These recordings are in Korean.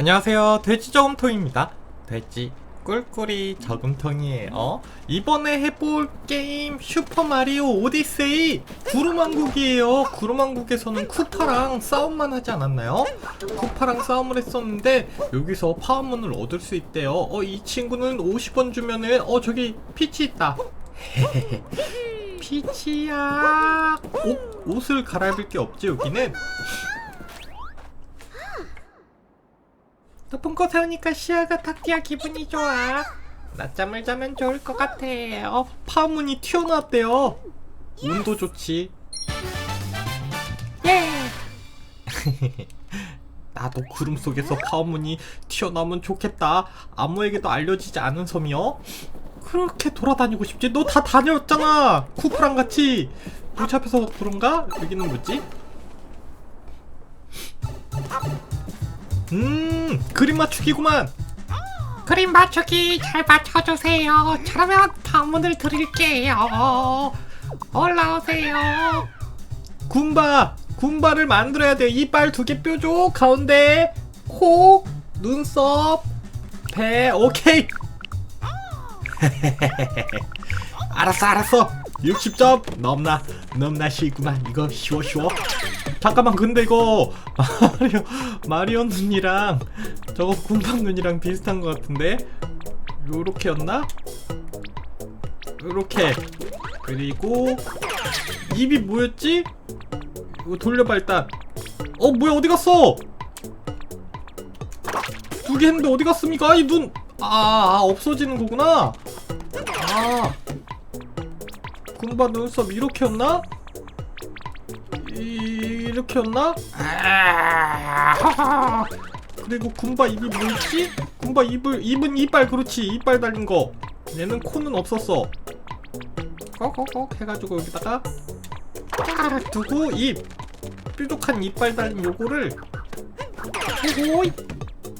안녕하세요. 돼지 저금통입니다. 돼지 꿀꿀이 저금통이에요. 이번에 해볼 게임 슈퍼마리오 오디세이 구름왕국이에요. 구름왕국에서는 쿠파랑 싸움만 하지 않았나요? 쿠파랑 싸움을 했었는데 여기서 파워문을 얻을 수 있대요. 어 이 친구는 50원 주면은 어 저기 피치 있다. 피치야. 옷, 옷을 갈아입을 게 없지 여기는 높은 곳에 오니까 시야가 탁티야 기분이 좋아. 낮잠을 자면 좋을 것 같아. 어, 파문이 튀어나왔대요. 운도 좋지. 예. 나도 구름 속에서 파문이 튀어나오면 좋겠다. 아무에게도 알려지지 않은 섬이요. 그렇게 돌아다니고 싶지? 너 다 다녔잖아. 쿠프랑 같이. 도시 앞에서 그런가? 여기는 뭐지? 음, 그림 맞추기구만. 그림 맞추기 잘 맞춰주세요. 잘하면 방문을 드릴게요. 올라오세요. 군바, 군바를 만들어야 돼. 이빨 두 개 뾰족 가운데 코, 눈썹, 배. 오케이. 알았어, 알았어. 60점 넘나 넘나 쉬구만. 이거 쉬워 쉬워. 잠깐만 근데 이거 마리오 마리오 눈이랑 저거 군방 눈이랑 비슷한 것 같은데 요렇게였나? 요렇게 그리고 입이 뭐였지? 이거 돌려봐 일단 어 뭐야 어디 갔어? 두 개 했는데 어디 갔습니까? 이 눈! 아, 아 없어지는 거구나 아 군바 눈썹 이렇게였나? 이- 이렇게였나? 아, 그리고 군바 입이 뭐였지? 군바 입을 입은 이빨 그렇지. 이빨 달린 거. 얘는 코는 없었어. 꼭꼭꼭 해가지고 여기다가 딱 두고 입. 뾰족한 이빨 달린 요거를 호이.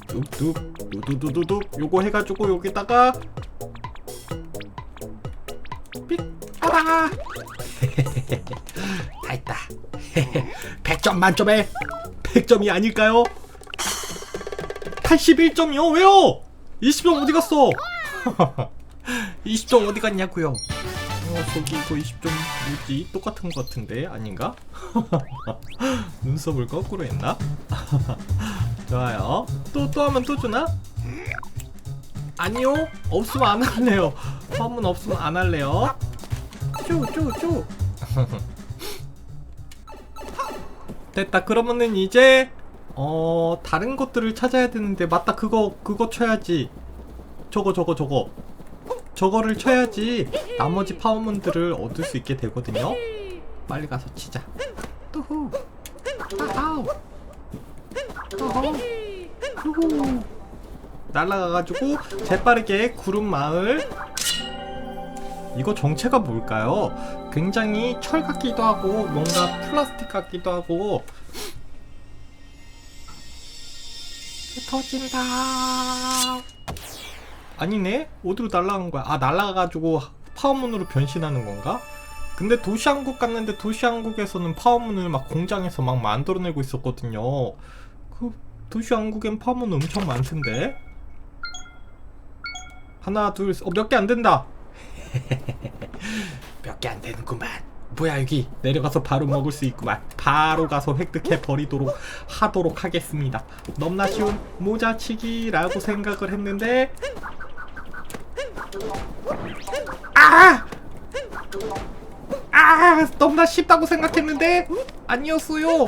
뚝뚝 두두두두둑 요거 해가지고 여기다가 삑. 다 했다 100점 만점에 100점이 아닐까요? 81점이요? 왜요? 20점 어디 갔어? 20점 어디 갔냐고요? 어, 저기 이거 20점 뭐지? 똑같은 것 같은데 아닌가? 눈썹을 거꾸로 했나? 좋아요. 또 또 하면 또 주나? 아니요. 없으면 안 할래요. 화문 없으면 안 할래요. 쪼쪼쪼. 됐다. 그러면은 이제 어 다른 것들을 찾아야 되는데 맞다. 그거 그거 쳐야지. 저거 저거 저거. 저거를 쳐야지 나머지 파워문들을 얻을 수 있게 되거든요. 빨리 가서 치자. 또후. 아우. 또후. 후후. 날아가가지고 재빠르게 구름 마을. 이거 정체가 뭘까요? 굉장히 철 같기도 하고 뭔가 플라스틱 같기도 하고 터진다. 아니네? 어디로 날아간 거야? 아 날아가가지고 파워문으로 변신하는 건가? 근데 도시왕국 갔는데 도시왕국에서는 파워문을 막 공장에서 막 만들어내고 있었거든요. 그 도시왕국엔 파워문 엄청 많던데? 하나 둘 어 몇 개 안 된다. 몇 개 안 되는구만. 뭐야 여기 내려가서 바로 먹을 수 있구만. 바로 가서 획득해 버리도록 하도록 하겠습니다. 넘나 쉬운 모자치기라고 생각을 했는데 아! 아! 너무나 쉽다고 생각했는데 아니었어요.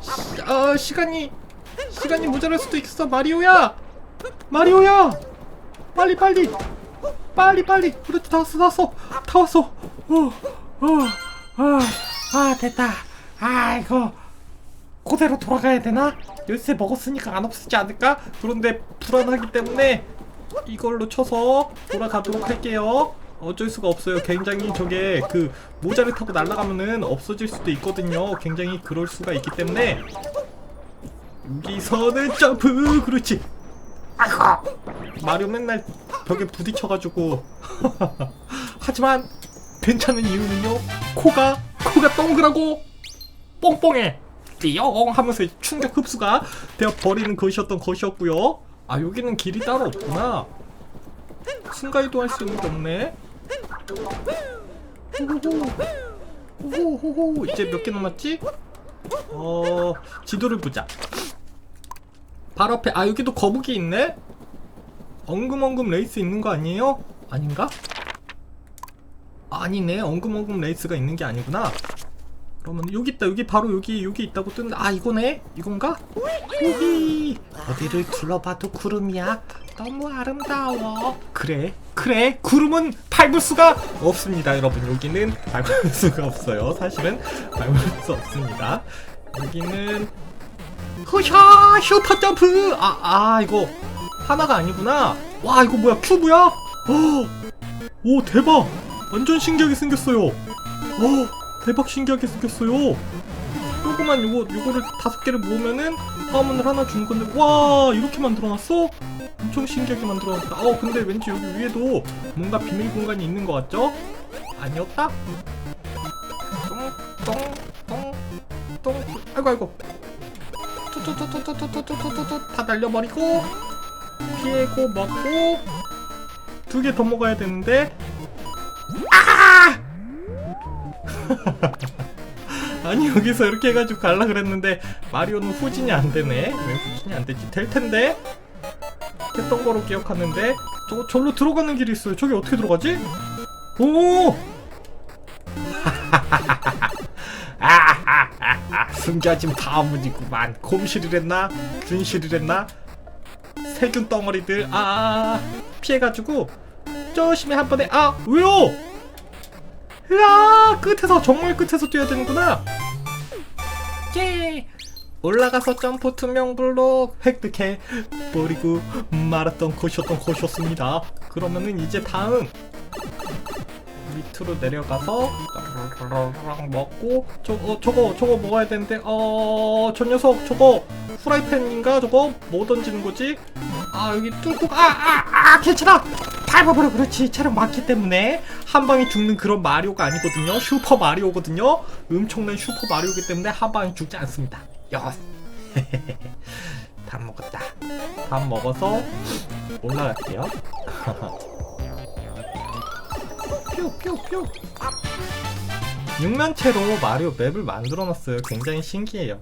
시, 어, 시간이 시간이 모자랄 수도 있어 마리오야. 마리오야. 빨리 빨리 빨리 빨리. 그렇지 다 왔어 다 왔어. 다 왔어. 어어아 아, 됐다. 아 이거 그대로 돌아가야 되나? 열쇠 먹었으니까 안 없어지지 않을까? 그런데 불안하기 때문에 이걸로 쳐서 돌아가도록 할게요. 어쩔 수가 없어요. 굉장히 저게 그 모자를 타고 날아가면은 없어질 수도 있거든요. 굉장히 그럴 수가 있기 때문에 여기서는 점프! 그렇지 마리오 맨날 벽에 부딪혀가지고 하지만 괜찮은 이유는요 코가 코가 동그라고 뽕뽕해 띠용 하면서 충격 흡수가 되어 버리는 것이었던 것이었고요. 아 여기는 길이 따로 없구나. 순간이동 할수 있는 게 없네. 호호호. 호호호. 이제 몇 개 남았지? 어 지도를 보자. 바로 앞에 아 여기도 거북이 있네. 엉금엉금 레이스 있는 거 아니에요? 아닌가? 아니네. 엉금엉금 레이스가 있는 게 아니구나. 그러면 여기 있다. 여기 바로 여기 여기 있다고 뜨는데 아 이거네? 이건가? 여기! 어디를 둘러봐도 구름이야. 너무 아름다워. 그래. 그래. 구름은 밟을 수가 없습니다 여러분. 여기는 밟을 수가 없어요. 사실은 밟을 수 없습니다. 여기는 후샤 슈퍼 점프. 아, 아 이거 하나가 아니구나. 와 이거 뭐야? 큐브야? 어. 오 대박. 완전 신기하게 생겼어요. 오 대박 신기하게 생겼어요. 요거만 요거 요거를 다섯 개를 모으면은 화문을 하나 준 건데 와 이렇게 만들어놨어? 엄청 신기하게 만들어놨다. 어 근데 왠지 여기 위에도 뭔가 비밀 공간이 있는 것 같죠? 아니었다? 똥 똥 똥 똥 아이고 아이고 다 날려버리고 피해고 먹고 두 개 더 먹어야 되는데 아! 아니 여기서 이렇게 해가지고 갈라 그랬는데 마리오는 후진이 안 되네 왜 후진이 안 되지 될 텐데 했던 거로 기억하는데 저 절로 들어가는 길이 있어요 저기 어떻게 들어가지 오 숨겨진 파문이구만. 곰실이랬나? 균실이랬나? 세균 덩어리들. 아. 피해가지고 조심히 한 번에. 아 왜요? 으아 끝에서 정말 끝에서 뛰어야 되는구나. 예. 올라가서 점프 투명 블록 획득해 버리고 말았던 곳이었던 곳이었습니다. 그러면은 이제 다음 밑으로 내려가서 먹고 저거 저거 저거 먹어야 되는데 어 저 녀석 저거 후라이팬인가 저거? 뭐 던지는 거지? 아 여기 뚫고 아아 아 아, 괜찮아 밟아버려! 그렇지. 체력 많기 때문에 한 방에 죽는 그런 마리오가 아니거든요. 슈퍼 마리오거든요. 엄청난 슈퍼 마리오기 때문에 한 방에 죽지 않습니다. 여다 먹었다. 다 먹어서 올라갈게요 뾰뾰뾰 육면체로 마리오 맵을 만들어놨어요. 굉장히 신기해요.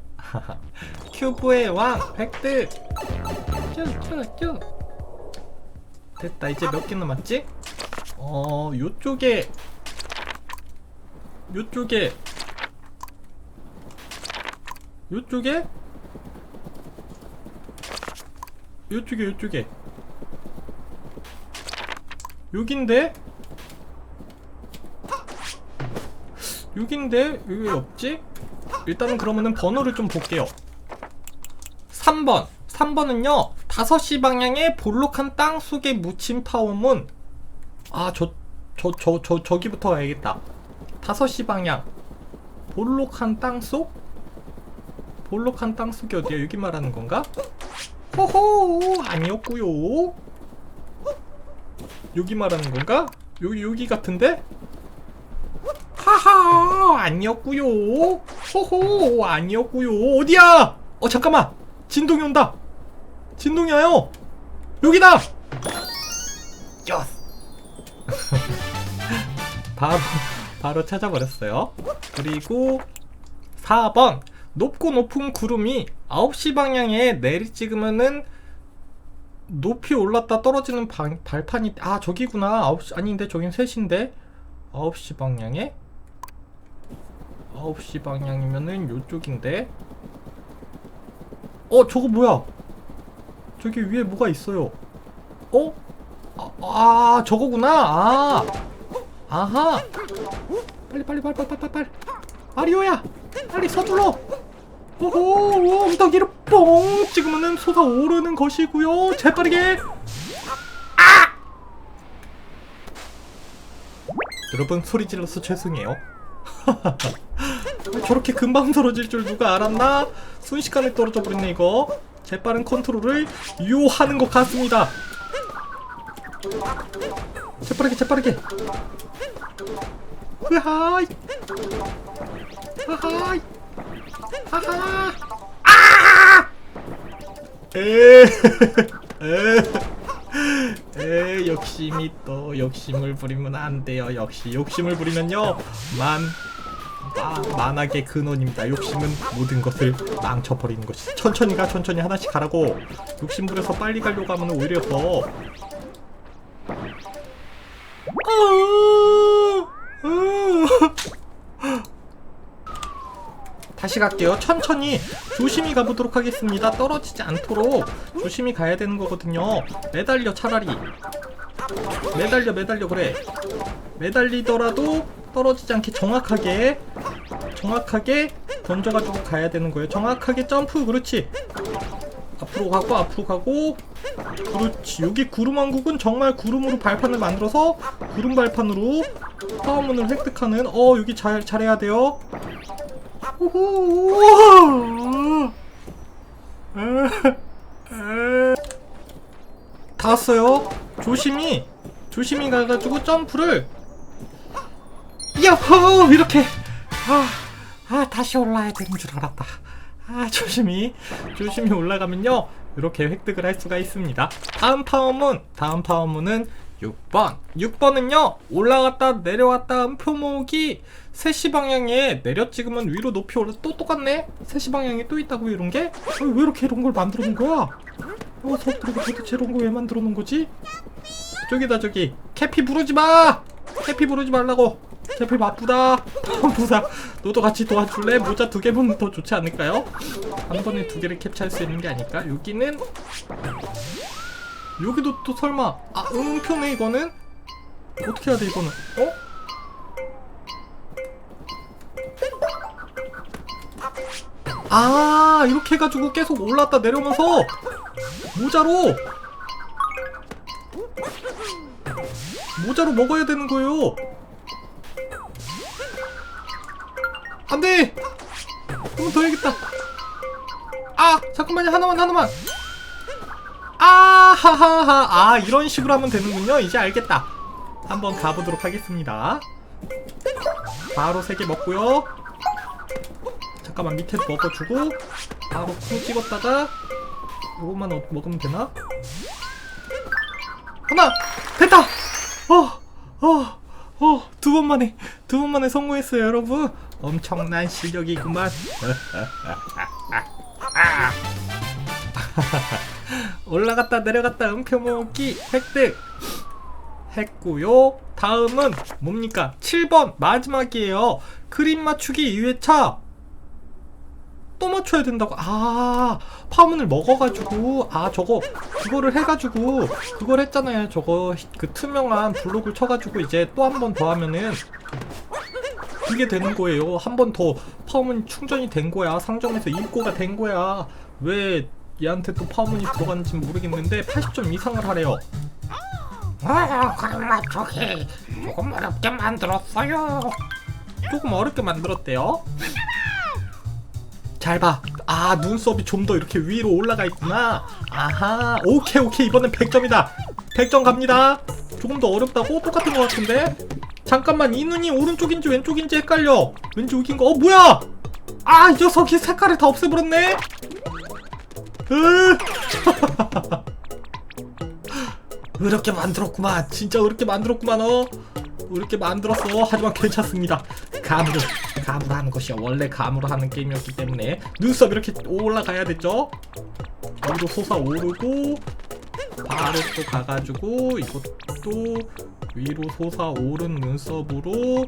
큐브의 왕 획득 쭉쭉쭉 됐다. 이제 몇 개 남았지? 어 요쪽에. 요쪽에. 요쪽에? 요쪽에 요쪽에. 여긴데? 여긴데? 여기 왜 없지? 일단은 그러면은 번호를 좀 볼게요 3번 3번은요 5시 방향에 볼록한 땅 속에 묻힌 파워문 아 저 저 저 저 저 기부터 가야겠다 5시 방향 볼록한 땅 속? 볼록한 땅 속이 어디야 여기 말하는 건가? 호호 아니었고요 여기 말하는 건가? 여기 여기 같은데? 하하 아니었고요. 호호 아니었고요. 어디야? 어 잠깐만. 진동이 온다. 진동이 와요. 여기다! 여스 바로 바로 찾아버렸어요. 그리고 4번. 높고 높은 구름이 9시 방향에 내리 찍으면은 높이 올랐다 떨어지는 방, 발판이 아 저기구나. 9시 아닌데 저긴 3시인데. 9시 방향에 9시 방향이면은 요쪽인데. 어 저거 뭐야? 저기 위에 뭐가 있어요? 어? 아, 아 저거구나. 아. 아하. 빨리 빨리 빨리 빨리 빨리 빨리. 마리오야 빨리 서둘러. 오호 엉덩이를 뻥 찍으면은 솟아오르는 것이고요. 재빠르게. 아! 여러분 소리 질러서 죄송해요 저렇게 금방 떨어질 줄 누가 알았나? 순식간에 떨어져 버렸네 이거. 재빠른 컨트롤을 유효하는 것 같습니다. 재빠르게 재빠르게. 으하이. 으하이. 하하. 에, 에, 에, 욕심이 또 욕심을 부리면 안 돼요. 역시 욕심을 부리면요, 만, 마, 만악의 근원입니다. 욕심은 모든 것을 망쳐버리는 것이. 천천히 가, 천천히 하나씩 가라고. 욕심 부려서 빨리 가려고 하면 오히려 더. 아, 아. 다시 갈게요. 천천히 조심히 가보도록 하겠습니다. 떨어지지 않도록 조심히 가야 되는 거거든요. 매달려 차라리. 매달려 매달려 그래. 매달리더라도 떨어지지 않게 정확하게 정확하게 던져가지고 가야 되는 거예요. 정확하게 점프 그렇지. 앞으로 가고 앞으로 가고 그렇지 여기 구름왕국은 정말 구름으로 발판을 만들어서 구름 발판으로 파워문을 획득하는 어 여기 잘 잘해야 돼요 에. 다 왔어요. 조심히, 조심히 가가지고 점프를. 야호! 이렇게. 아, 아, 다시 올라야 되는 줄 알았다. 아, 조심히, 조심히 올라가면요. 이렇게 획득을 할 수가 있습니다. 다음 파워문, 다음 파워문은 6번. 6번은요, 올라갔다 내려왔다 음표 모으기 3시 방향에 내려 찍으면 위로 높이 올라 또 똑같네? 3시 방향에 또 있다고 이런 게? 어, 왜 이렇게 이런 걸 만들어 놓은 거야? 어, 서들이가 도대체 이런 거 왜 만들어 놓은 거지? 저기다, 저기. 캐피 부르지 마! 캐피 부르지 말라고! 캐피 바쁘다! 바쁘다! 너도 같이 도와줄래? 모자 두 개면 더 좋지 않을까요? 한 번에 두 개를 캡처할 수 있는 게 아닐까? 여기는 여기도 또 설마 아 음표네 이거는 어떻게 해야 돼 이거는 어? 아 이렇게 해가지고 계속 올랐다 내려오면서 모자로 모자로 먹어야 되는 거예요 안돼 한번 더 해야겠다 아 잠깐만요 하나만 하나만 아 하하하 아 이런 식으로 하면 되는군요 이제 알겠다 한번 가보도록 하겠습니다 바로 세개 먹고요 잠깐만 밑에 먹어주고 바로 쿵 찍었다가 요것만 어- 먹으면 되나? 하나! 됐다! 어! 어! 어! 두 번 만에 두 번 만에 성공했어요 여러분. 엄청난 실력이구만. 올라갔다 내려갔다 음표 모으기 획득. 했고요. 다음은 뭡니까? 7번 마지막이에요. 그림 맞추기 2회차 또 맞춰야 된다고. 아 파문을 먹어가지고 아 저거 그거를 해가지고 그걸 했잖아요. 저거 그 투명한 블록을 쳐가지고 이제 또 한 번 더 하면은 그게 되는 거예요. 한 번 더 파문 충전이 된 거야. 상점에서 입고가 된 거야. 왜 얘한테 또 파문이 들어갔는지 모르겠는데 80점 이상을 하래요. 어, 그림 맞추기 조금 어렵게 만들었어요. 조금 어렵게 만들었대요. 잘 봐. 아, 눈썹이 좀 더 이렇게 위로 올라가 있구나. 아하. 오케이, 오케이. 이번엔 100점이다. 100점 갑니다. 조금 더 어렵다고? 똑같은 것 같은데? 잠깐만, 이 눈이 오른쪽인지 왼쪽인지 헷갈려. 왠지 여긴 거. 어, 뭐야? 아, 이 녀석이 색깔을 다 없애버렸네? 으. 이렇게 만들었구만. 진짜 이렇게 만들었구만, 어. 이렇게 만들었어. 하지만 괜찮습니다. 감으로, 감으로 하는 것이 원래 감으로 하는 게임이었기 때문에 눈썹 이렇게 올라가야 됐죠? 위로 솟아오르고 바로 또 가가지고 이것도 위로 솟아오른 눈썹으로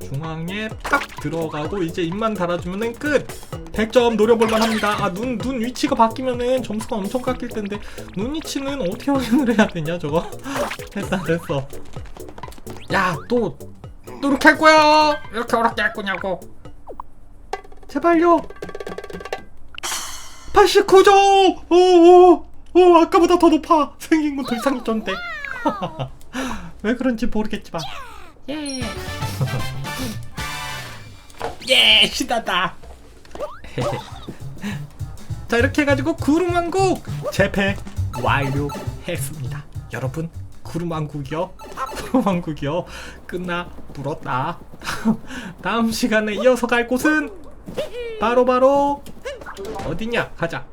중앙에 탁 들어가고 이제 입만 달아주면은 끝! 100점 노려볼만 합니다. 아, 눈, 눈 위치가 바뀌면은 점수가 엄청 깎일 텐데, 눈 위치는 어떻게 확인을 해야 되냐, 저거? 됐다, 됐어. 야, 또, 또 이렇게 할 거야! 이렇게 어렵게 할 거냐고. 제발요! 89점! 오, 오, 오, 아까보다 더 높아! 생긴 건더 이상했던데. 왜 그런지 모르겠지만. 예. 예, 신난다! 자, 이렇게 해가지고 구름왕국 재패 완료했습니다. 여러분, 구름왕국이요? 구름왕국이요? 끝나 불었다. 다음 시간에 이어서 갈 곳은 바로 바로 어디냐 가자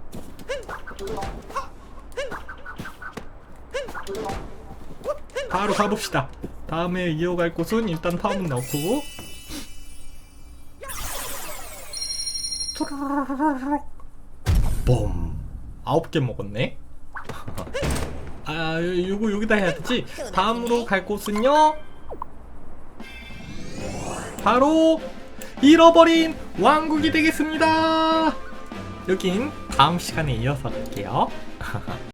바로 가봅시다 다음에 이어갈 곳은 일단 파문 넣고 봄 아홉 개 먹었네 아 요거 여기다 해야 되지. 다음으로 갈 곳은요? 바로 잃어버린 왕국이 되겠습니다. 여긴 다음 시간에 이어서 갈게요